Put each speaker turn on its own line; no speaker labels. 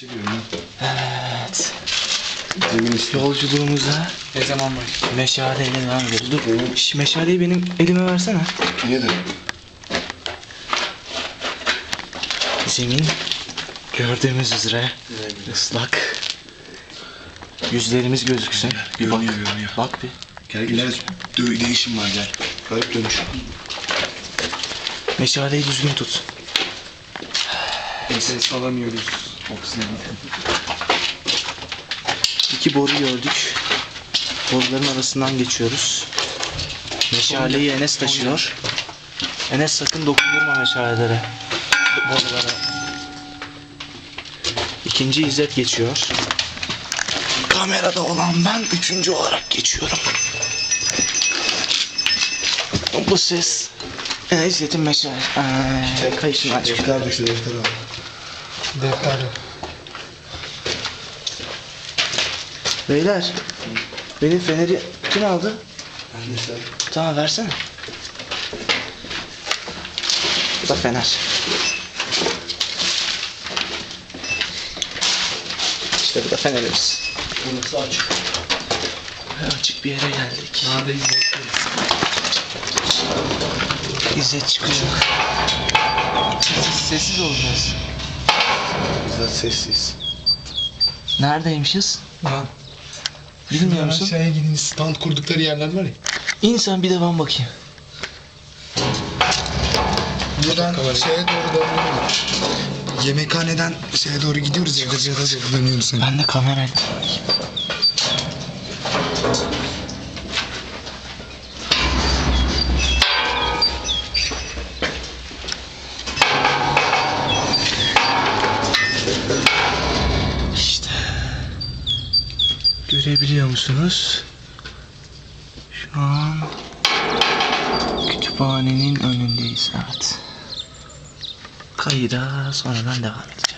Çekiyorum lan.
Evet. Yolculuğumuza
Ne zaman başlıyor?
devam ediyoruz. Dur. Şş, meşaleyi benim elime versene.
Niye de?
Zemin gördüğümüz üzere ıslak. Yüzlerimiz gözüksün. Bir bak.
Görünüyor, görünüyor.
Bak bir.
Gel gel. Dö- değişim var gel. Garip dönüş.
Meşaleyi düzgün tut.
Ses alamıyoruz. Oksijen.
İki boru gördük. Boruların arasından geçiyoruz. Meşaleyi Enes taşıyor. Enes sakın dokundurma meşalelere. Borulara. İkinci İzzet geçiyor. Kamerada olan ben üçüncü olarak geçiyorum. Bu ses e, İzzet'in meşale. Ee, kayışını aç.
Defter düştü defter al.
Defter.
Beyler benim feneri kim aldı?
Ben de sen.
Tamam versene. Bu da fener. İşte bu da fenerimiz.
Burası açık.
Açık bir yere geldik.
Neredeyiz?
İzzet çıkıyor. Sessiz, sessiz olacağız.
Güzel sessiz.
Neredeymişiz?
Lan.
Bilmiyor musun?
Aşağıya gidin stand kurdukları yerler var ya.
İn sen bir de ben bakayım.
Buradan şeye doğru dönüyoruz. Yemekhaneden şeye doğru gidiyoruz ya. Gıcıya da dönüyoruz.
Ben de kamerayla. Görebiliyor musunuz? Şu an kütüphanenin önündeyiz evet. Kayıda sonradan devam edeceğiz.